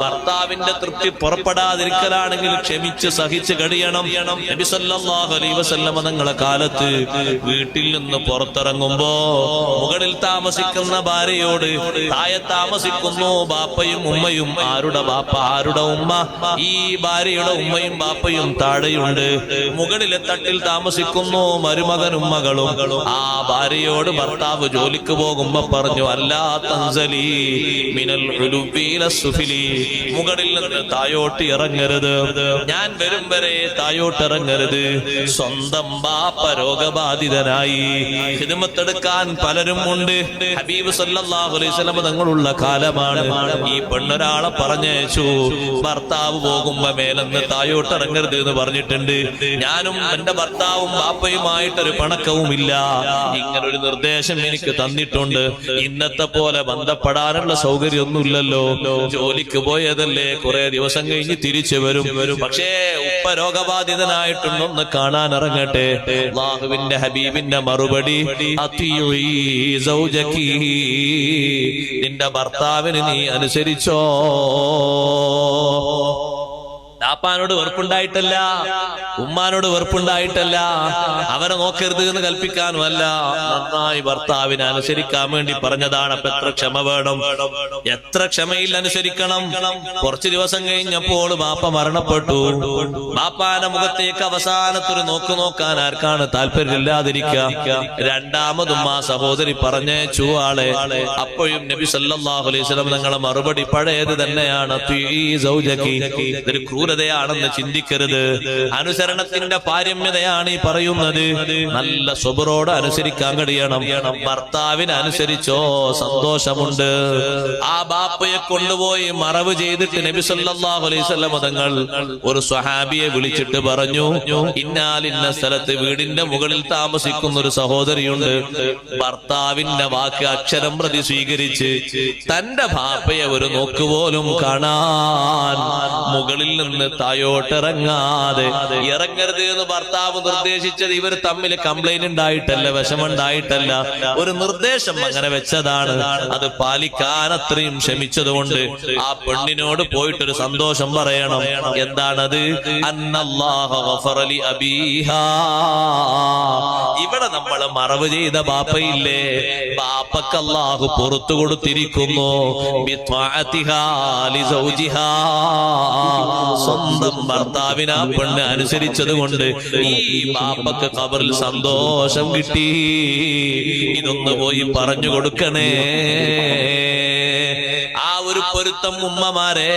ഭർത്താവിന്റെ തൃപ്തി പുറപ്പെടാതിരിക്കലാണെങ്കിൽ ക്ഷമിച്ച് സഹിച്ച് കഴിയണം. തങ്ങളെ കാലത്ത് വീട്ടിൽ നിന്ന് പുറത്തിറങ്ങുമ്പോ മുകളിൽ താമസിക്കുന്ന ഭാര്യയോട് തായെ താമസിക്കുന്നു ബാപ്പയും ഉമ്മയും. ആരുടെ ബാപ്പ? ആരുടെ ഉമ്മ? ഈ ഭാര്യയുടെ ഉമ്മയും ബാപ്പയും താഴെയുണ്ട്. മുകളിലെ തട്ടിൽ താമസിക്കുന്നു മരുമകനും മകളും. ആ ഭാര്യയോട് ഭർത്താവ് ജോലിക്ക് പോകുമ്പോ പറഞ്ഞു അല്ലാ തൻസലി മിനൽ സുഫിലി. മുകളിൽ നിന്ന് തായോട്ട് ഇറങ്ങരുത്. ഞാൻ വരും വരെ തായോട്ട് ഇറങ്ങരുത്. സ്വന്തം ബാപ്പ രോഗബാധിതനായി. ഹിദമത്തെടുക്കാൻ പലരും ഉണ്ട്. ഹബീബ് സല്ലല്ലാഹു അലൈഹി വസല്ലം തങ്ങളുള്ള കാലമാണ്. ഈ പെണ്ണൊരാളെ പറഞ്ഞയച്ചു. ഭർത്താവ് പോകുമ്പോ മേലെന്ന് തായോട്ട് ഇറങ്ങരുത് എന്ന് പറഞ്ഞിട്ടുണ്ട്. ഞാനും എന്റെ ഭർത്താവും ബാപ്പയുമായിട്ടൊരു പണക്കവും ഇല്ല ഇങ്ങനൊരു നിർദ്ദേശം എനിക്ക് തന്നിട്ടുണ്ട്. ഇന്നത്തെ പോലെ ബന്ധപ്പെടാനുള്ള സൗകര്യമൊന്നുമില്ലല്ലോ. ജോലിക്ക് പോയതല്ലേ? കുറെ ദിവസം കഴിഞ്ഞ് തിരിച്ചു വരും. പക്ഷേ ഉപ്പ രോഗബാധിതനായിട്ടുണ്ടെന്ന് കാണാൻ ഇറങ്ങട്ടെ. അള്ളാഹുവിന്റെ ഹബീബിന്റെ മറുപടി. നിന്റെ ഭർത്താവിന് നീ അനുസരിച്ചോ? ഡാപ്പാനോട് വെറുപ്പുണ്ടായിട്ടല്ല ഉമ്മാനോട് വെറുപ്പുണ്ടായിട്ടല്ല അവരെ നോക്കരുത് എന്ന് കൽപ്പിക്കാനും അല്ല നന്നായി ഭർത്താവിനെ അനുസരിക്കാൻ വേണ്ടി പറഞ്ഞതാണ് അപ്പൊ എത്ര ക്ഷമ വേണം? എത്ര ക്ഷമയിൽ അനുസരിക്കണം? കുറച്ചു ദിവസം കഴിഞ്ഞപ്പോൾ ബാപ്പ മരണപ്പെട്ടു. ബാപ്പാന്റെ മുഖത്തേക്ക് അവസാനത്തൊരു നോക്ക് നോക്കാൻ ആർക്കാണ് താല്പര്യമില്ലാതിരിക്കുക? രണ്ടാമതും ആ സഹോദരി പറഞ്ഞേച്ചു ആളെ അപ്പോഴും നബി സല്ലല്ലാഹു അലൈഹി വസല്ലം നിങ്ങളെ മറുപടി പഴയത് തന്നെയാണ്. തീ സൗജക്കി. ക്രൂരതയാണെന്ന് ചിന്തിക്കരുത്. അനുസരണത്തിന്റെ പാരമ്യതയാണ് ഈ പറയുന്നത്. നല്ല സ്വബറോട് അനുസരിക്കാൻ കഴിയണം. ഭർത്താവിന് അനുസരിച്ചോ സന്തോഷമുണ്ട്. ആ ബാപ്പയെ കൊണ്ടുപോയി മറവ് ചെയ്തിട്ട് നബി തങ്ങൾ ഒരു സ്വഹാബിയെ വിളിച്ചിട്ട് പറഞ്ഞു ഇന്നാലിന്ന സ്ഥലത്ത് വീടിന്റെ മുകളിൽ താമസിക്കുന്ന ഒരു സഹോദരിയുണ്ട്. ഭർത്താവിന്റെ വാക്ക് അക്ഷരം പ്രതി സ്വീകരിച്ച് തന്റെ ബാപ്പയെ ഒരു നോക്കുപോലും കാണാൻ മുകളിൽ നിന്ന് തായോട്ടിറങ്ങാതെ ഇറങ്ങരുത് എന്ന് ഭർത്താവ് നിർദ്ദേശിച്ചത് ഇവർ തമ്മിൽ കംപ്ലൈന്റ് ഉണ്ടായിട്ടല്ല വിഷമുണ്ടായിട്ടല്ല ഒരു നിർദ്ദേശം അങ്ങനെ വെച്ചതാണ്. അത് പാലിക്കാൻ അത്രയും ക്ഷമിച്ചതുകൊണ്ട് ആ പെണ്ണിനോട് പോയിട്ടൊരു സന്തോഷം പറയണം. എന്താണത്. ഇവിടെ നമ്മൾ മറവ് ചെയ്ത ബാപ്പയില്ലേ? ബാപ്പക്ക് അല്ലാഹു പുറത്തു കൊടുത്തിരിക്കുന്നു. സ്വന്തം ഭർത്താവിന് ആ പെണ്ണ് അനുസരിച്ചത് കൊണ്ട് ഈ ബാപ്പക്ക് കബറിൽ സന്തോഷം കിട്ടി. ഇതൊന്ന് പോയി പറഞ്ഞു കൊടുക്കണേ. ആ ഒരു പൊരുത്തം ഉമ്മമാരെ